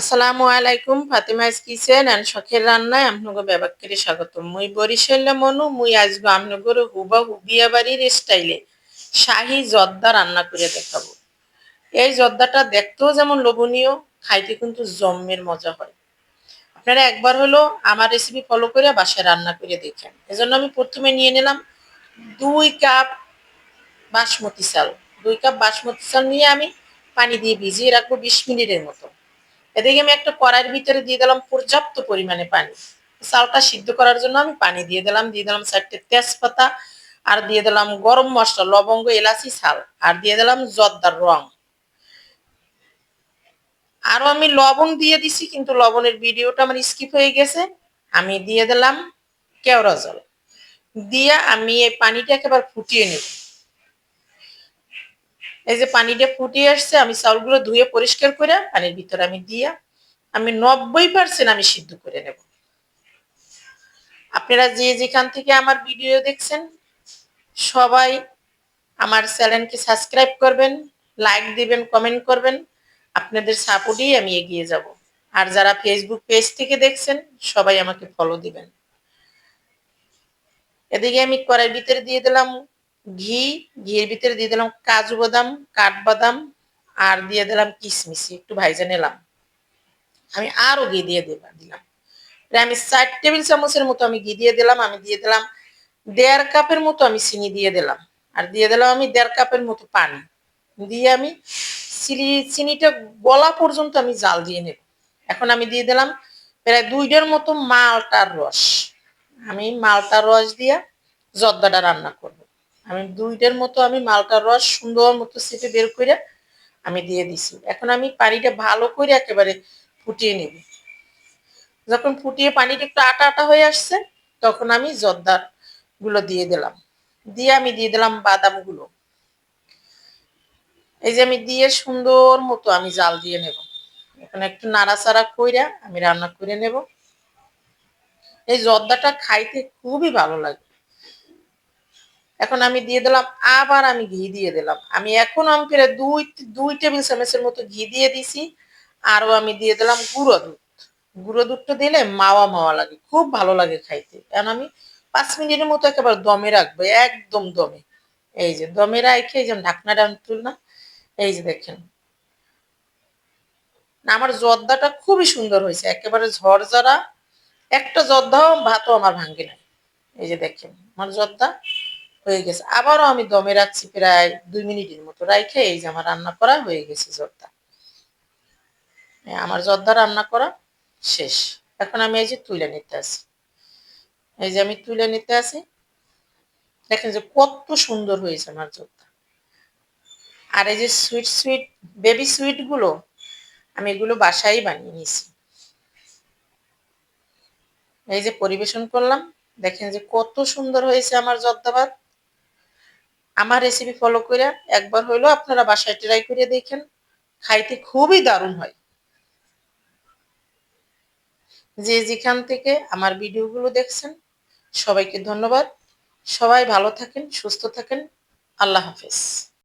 আসসালামু আলাইকুম ফাতিমাইস kitchen and শখের রান্নায় আপনাকে ব্যাপারে স্বাগত মুই বরিশাল্লা মনু, মুই আজকে আপনাদের হুবা হুবিয়া বাড়ির স্টাইলে। শাহি জর্দা রান্না করে দেখাবো। এই জর্দাটা দেখতেও যেমন লোভনীয়, খাইতে কিন্তু জম্মের মজা হয়। আপনারা একবার হলো আমার রেসিপি ফলো করে বাসায় রান্না করে দেখেন। এজন্য আমি প্রথমে নিয়ে নিলাম দুই কাপ বাসমতি চাল। দুই কাপ বাসমতি চাল নিয়ে আমি পানি দিয়ে ভিজিয়ে রাখব বিশ মিনিটের মতো। এদিকে আমি একটা কড়াইয়ের ভিতরে দিয়ে দিলাম পর্যাপ্ত পরিমাণে পানি। চালটা সিদ্ধ করার জন্য আমি পানি দিয়ে দিলাম দিয়ে দিলাম চারটে তেজপাতা আর দিয়ে দিলাম গরম মশলা, লবঙ্গ, এলাচি ছাল আর দিয়ে দিলাম জর্দার রং। আরও আমি লবণ দিয়ে দিছি, কিন্তু লবণের ভিডিওটা আমার স্কিপ হয়ে গেছে। আমি দিয়ে দিলাম কেওড়া জল। দিয়ে আমি এই পানিটা একেবারে ফুটিয়ে নেব। এই যে পানিটা ফুটিয়ে আসছে, আমি চাউলগুলো ধুয়ে পরিষ্কার করে পানির ভিতরে আমি দিয়া, আমি নব্বই পার্সেন্ট আমি সিদ্ধ করে নেব। আপনারা যে যেখান থেকে আমার ভিডিও দেখছেন, সবাই আমার চ্যানেলকে সাবস্ক্রাইব করবেন, লাইক দিবেন, কমেন্ট করবেন, আপনাদের সাপোর্টেই আমি এগিয়ে যাব। আর যারা ফেসবুক পেজ থেকে দেখছেন, সবাই আমাকে ফলো দিবেন। এদিকে আমি কড়াই ভিতরে দিয়ে দিলাম ঘি, ঘিয়ের ভিতরে দিয়ে দিলাম কাজু বাদাম, কাঠবাদাম আর দিয়ে দিলাম কিশমিশি, একটু ভাইজা নিলাম। আমি আরও ঘি দিয়ে দিলাম। দিলাম আমি চার টেবিল চামচের মতো আমি ঘি দিয়ে দিলাম, আমি দিয়ে দিলাম দেড় কাপের মতো আমি চিনি দিয়ে দিলাম। আর দিয়ে দিলাম আমি দেড় কাপের মতো পানি। দিয়ে আমি চিনি চিনিটা গলা পর্যন্ত আমি জাল দিয়ে নেব। এখন আমি দিয়ে দিলাম প্রায় দুইটার মতো মালটার রস। আমি মালটার রস দিয়ে জর্দাটা রান্না করব। আমি দুইটার মতো আমি মালটার রস সুন্দর মতো চেপে বের করে আমি দিয়ে দিছি। এখন আমি পানিটা ভালো করে একেবারে ফুটিয়ে নেব। যখন ফুটিয়ে পানিটা একটু আটা আটা হয়ে আসছে, তখন আমি জর্দারগুলো দিয়ে দিলাম। দিয়ে আমি দিয়ে দিলাম বাদামগুলো। এই যে আমি দিয়ে সুন্দর মতো আমি জাল দিয়ে নেব। এখন একটু নাড়াচাড়া কইরা আমি রান্না করে নেব। এই জর্দাটা খাইতে খুবই ভালো লাগে। এখন আমি দিয়ে দিলাম, আবার আমি ঘি দিয়ে দিলাম। আমি এখন আমি ফিরে দুই দুই টেবিল চামচের মতো ঘি দিয়ে দিছি। আরও আমি দিয়ে দিলাম গুঁড়ো দুধ। গুঁড়ো দুধটা দিলে মাওয়া মাওয়া লাগে, খুব ভালো লাগে খাইতে। কারণ আমি পাঁচ মিনিটের মতো একেবারে দমে রাখব, একদম দমে। এই যে দমে রাখে এই যে ঢাকনাটা তুল না এই যে দেখেন। আমার জর্দাটা খুবই সুন্দর হয়েছে, একেবারে ঝরঝরা। একটা জর্দাও ভাতও আমার ভাঙ্গে নাই। এই যে দেখেন, আমার জর্দা হয়ে গেছে। আবারও আমি দমে রাখছি প্রায় দুই মিনিটের মতো রাইখে এই যে আমার রান্না করা হয়ে গেছে জর্দা। আমার জর্দা রান্না করা শেষ। এখন আমি এই যে তুলে নিতে আসি। এই যে আমি তুলে নিতে আসি। দেখেন যে কত সুন্দর হয়েছে আমার জর্দা। আর এই যে সুইট সুইট বেবি সুইটগুলো আমি এগুলো বাসায় বানিয়ে নিয়েছি। এই যে পরিবেশন করলাম। দেখেন যে কত সুন্দর হয়েছে আমার জর্দাবাদ আমার রেসিপি ফলো করে একবার হইলেও আপনারা বাসায় ট্রাই করে দেখেন, খাইতে খুবই দারুণ হয়। যে যেখান থেকে আমার ভিডিওগুলো দেখছেন, সবাইকে ধন্যবাদ। সবাই ভালো থাকেন, সুস্থ থাকেন। আল্লাহ হাফেজ।